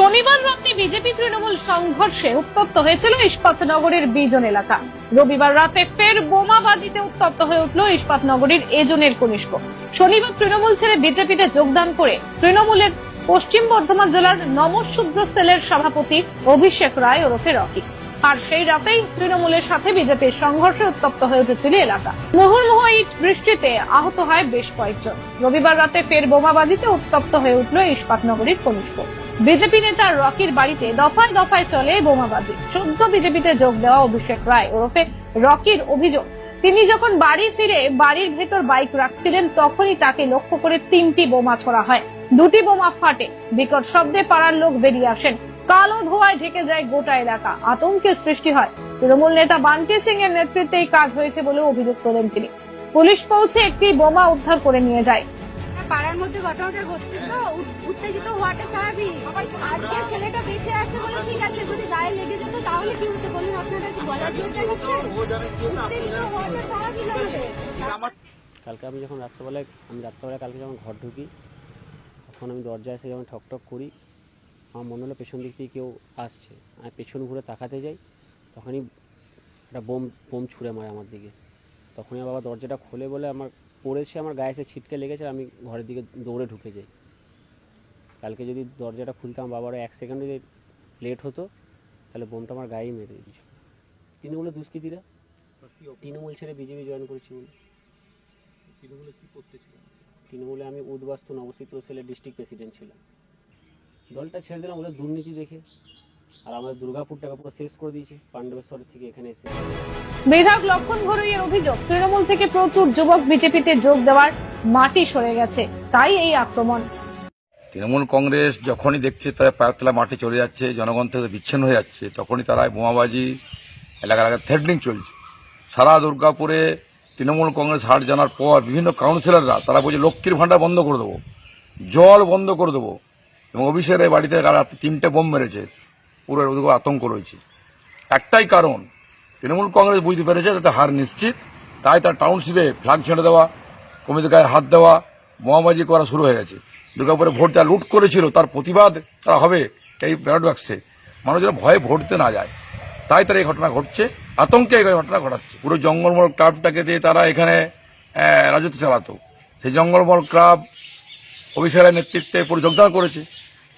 শনিবার রাতে বিজেপি তৃণমূল সংঘর্ষে উত্তপ্ত হয়েছিল ইস্পাত নগরের বিজন এলাকা। রবিবার রাতে ফের বোমাবাজিতে উত্তপ্ত হয়ে উঠল ইস্পাত নগরীর এজনের কনিষ্ক। শনিবার তৃণমূল ছেড়ে বিজেপিতে যোগদান করে তৃণমূলের পশ্চিম বর্ধমান জেলার নমশূদ্র সেলের সভাপতি অভিষেক রায় ওরফে রকি। আর সেই রাতেই তৃণমূলের সাথে বিজেপির সংঘর্ষে উত্তপ্ত হয়ে উঠেছিল এলাকা। মুহুর্মুহ ইট বৃষ্টিতে আহত হয় বেশ কয়েকজন। রবিবার রাতে ফের বোমাবাজিতে উত্তপ্ত হয়ে উঠল ইস্পাত নগরীর কনিষ্ক। বিজেপি নেতা রকির বাড়িতে দফায় দফায় চলে বোমাবাজি। সদ্য বিজেপিতে যোগ দেওয়া অভিষেক রায় ওরফে রকির অভিযোগ। তিনি যখন বাড়ি ফিরে বাড়ির ভেতর বাইক রাখছিলেন, তখনই তাকে লক্ষ্য করে তিনটি বোমা ছোড়া হয়। দুটি বোমা ফাটে। বিকট শব্দে পাড়ার লোক বেরিয়ে আসেন। কালো ধোঁয়ায় ঢেকে যায় গোটা এলাকা। আতঙ্কের সৃষ্টি হয়। তৃণমূল নেতা বান্টি সিং এর নেতৃত্বে এই কাজ হয়েছে বলে অভিযোগ তোলেন তিনি। পুলিশ পৌঁছে একটি বোমা উদ্ধার করে নিয়ে যায়। পাড়ার মধ্যে ঘটনাটা ঘটছে তো উত্তেজিত হওয়াটা স্বাভাবিক। আজকে ছেলেটা বেঁচে আছে বলে ঠিক আছে, যদি গায়ে লেগে যেত তাহলে কি হতো বলুন, আপনারা কি বলার জোরটা হচ্ছে উত্তেজিত হওয়াটা স্বাভাবিক কালকে আমি যখন রাত্রেবেলায়, আমি রাত্রেবেলায় কালকে যখন ঘর ঢুকি, তখন আমি দরজায় এসে যখন ঠক ঠক করি, আমার মনে হলো পেছন দিক থেকে কেউ আসছে। আমি পেছন ঘুরে তাকাতে যাই, তখনই একটা বোম বোম ছুঁড়ে মারে আমার দিকে। তখনই আমার বাবা দরজাটা খোলে বলে আমার পড়েছে আমার গায়ে এসে ছিটকে লেগেছে আমি ঘরের দিকে দৌড়ে ঢুকে যাই কালকে যদি দরজাটা খুলতাম বাবার এক সেকেন্ড যদি লেট হতো তাহলে বোমটা আমার গায়েই মেরে দিয়েছিল। তৃণমূলের দুষ্কৃতীরা? তৃণমূল ছেড়ে বিজেপি জয়েন করেছি বলে তৃণমূলে কি করতে তৃণমূলে আমি উদ্বাস্তু নবচিত্র সেলের ডিস্ট্রিক্ট প্রেসিডেন্ট ছিলাম। দলটা ছেড়ে দিলাম ওদের দুর্নীতি দেখে। আর আমাদের দুর্গাপুরটাকে পুরো শেষ করে দিয়েছে পাণ্ডবেশ্বর থেকে এখানে এসে। বিধায়ক লক্ষণ ঘরুইয়ের অভিযোগ তৃণমূল থেকে প্রচুর যুবক বিজেপিতে যোগ দেওয়ার মাটি সরে গেছে তাই এই আক্রমণ। তৃণমূল কংগ্রেস যখনই দেখছে তারা পায়তলা মাঠে চলে যাচ্ছে জনগণ থেকে বিচ্ছিন্ন হয়ে যাচ্ছে তখনই তারা বোমাবাজি এলাকা এলাকা থ্রেডনিং চলছে। সারা দুর্গাপুরে তৃণমূল কংগ্রেস হার জানার পর বিভিন্ন কাউন্সিলররা তারা বলছে লক্ষ্মীর ভাণ্ডার বন্ধ করে দেবো জল বন্ধ করে দেবো। এবং অভিষেকের এই বাড়িতে রাতে তিনটে বোম মেরেছে। পুরো ওদিকে আতঙ্ক রয়েছে। একটাই কারণ, তৃণমূল কংগ্রেস বুঝতে পেরেছে তাতে হার নিশ্চিত, তাই তার টাউনশিপে ফ্ল্যাগ ছেড়ে দেওয়া, কমিটির গায়ে হাত দেওয়া বোমাবাজি করা শুরু হয়ে গেছে। দুর্গাপুরে ভোট যা লুট করেছিল, তার প্রতিবাদ তারা হবে এই ব্যালট বাক্সে যেন ভয়ে ভোট দিতে না যায়। তাই তার এই ঘটনা ঘটছে, আতঙ্কে এই ঘটনা ঘটাচ্ছে। পুরো জঙ্গলমল ক্লাবটাকে দিয়ে তারা এখানে রাজত্ব চালাতো। সেই জঙ্গলমল ক্লাব অফিসারের নেতৃত্বে পুরো যোগদান করেছে।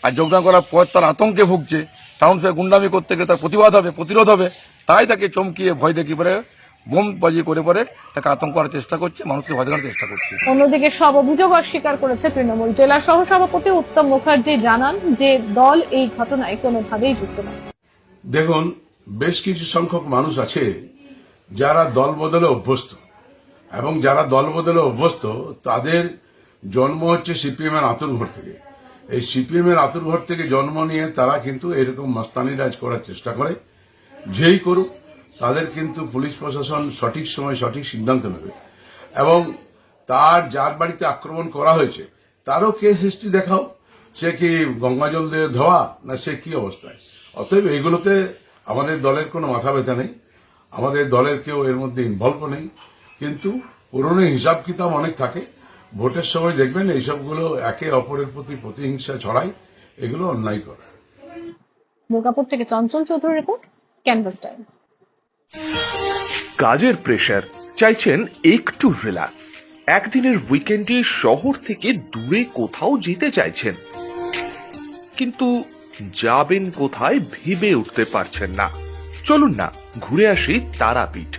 আর যোগদান করার পর তারা আতঙ্কে ভুগছে। টাউনশিপে গুন্ডামি করতে গেলে তার প্রতিবাদ হবে প্রতিরোধ হবে। তাই তাকে চমকিয়ে ভয় দেখিয়ে পরে বোমবাজি করে পরে তাকে আতঙ্ক করার চেষ্টা করছে মানুষকে ভয় দেখানোর চেষ্টা করছে। অন্যদিকে সব অভিযোগ অস্বীকার করেছে তৃণমূল জেলা সহ সভাপতি উত্তম মুখার্জি জানান যে দল এই ঘটনায় কোনোভাবেই যুক্ত নয়। দেখুন বেশ কিছু সংখ্যক মানুষ আছে যারা দল বদলে অভ্যস্ত এবং যারা দল বদলে অভ্যস্ত তাদের জন্ম হচ্ছে সিপিএম এর আতুরঘর থেকে। এই সিপিএম এর আতুরঘর থেকে জন্ম নিয়ে তারা কিন্তু এরকম মস্তানি রাজ করার চেষ্টা করে। যেই করুক, তাদের কিন্তু পুলিশ প্রশাসন সঠিক সময় সঠিক সিদ্ধান্ত নেবে। এবং তার যার বাড়িতে আক্রমণ করা হয়েছে, তারও কেস হিস্ট্রি দেখাও, সে কি গঙ্গা জল দিয়ে ধোয়া, না সে কি অবস্থায়? অতএব এইগুলোতে আমাদের দলের কোনো মাথা ব্যথা নেই, আমাদের দলের কেউ এর মধ্যে ইনভলভ নেই। কিন্তু পুরনো হিসাব কিতাব অনেক থাকে ভোটের সময় দেখবেন এইসবগুলো একে অপরের প্রতি প্রতিহিংসা ছড়ায় এগুলো অন্যায় করে। দুর্গাপুর থেকে Chanchal Chowdhury report canvas time. কাজের প্রেশার চাইছেন একটু রিল্যাক্স। একদিনের উইকেন্ডে শহর থেকে দূরে কোথাও যেতে চাইছেন। কিন্তু যাবেন কোথায় ভেবে উঠতে পারছেন না। চলুন না ঘুরে আসি তারাপীঠ।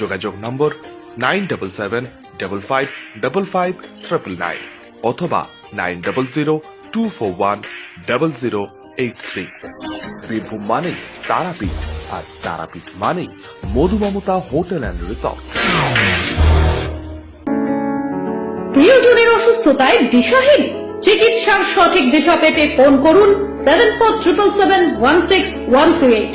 যোগাযোগ নম্বর nine double seven double five double five triple nine অথবা nine double zero two four one double zero eight three. Birbhum মানেই তারাপীঠ, আর তারাপীঠ মানেই মধুমমতা হোটেল অ্যান্ড রিসর্ট। প্রিয়জনের অসুস্থতায় দিশাহীন। চিকিৎসার সঠিক দিশা পেতে ফোন করুন seven four triple seven one six one three eight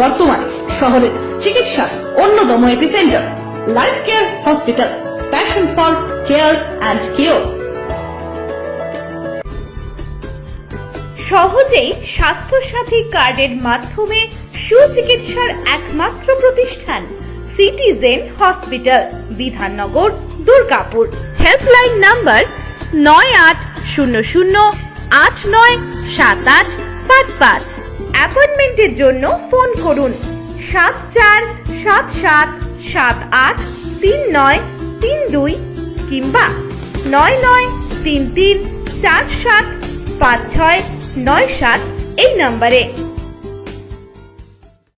বর্তমানে শহরের চিকিৎসার অন্যতম epicentre, life care hospital, passion for care and cure. সহজেই স্বাস্থ্যসাথী কার্ডের মাধ্যমে সুচিকিৎসার একমাত্র প্রতিষ্ঠান, citizen hospital, Bidhannagar, Durgapur. Helpline number নয় আট শূন্য শূন্য আট নয় সাত আট পাঁচ পাঁচ। অ্যাপয়েন্টমেন্টের জন্য ফোন করুন সাত চার সাত সাত সাত আট তিন নয় তিন দুই কিংবা নয় নয় তিন তিন চার সাত পাঁচ ছয় নয় সাত এই নম্বরে।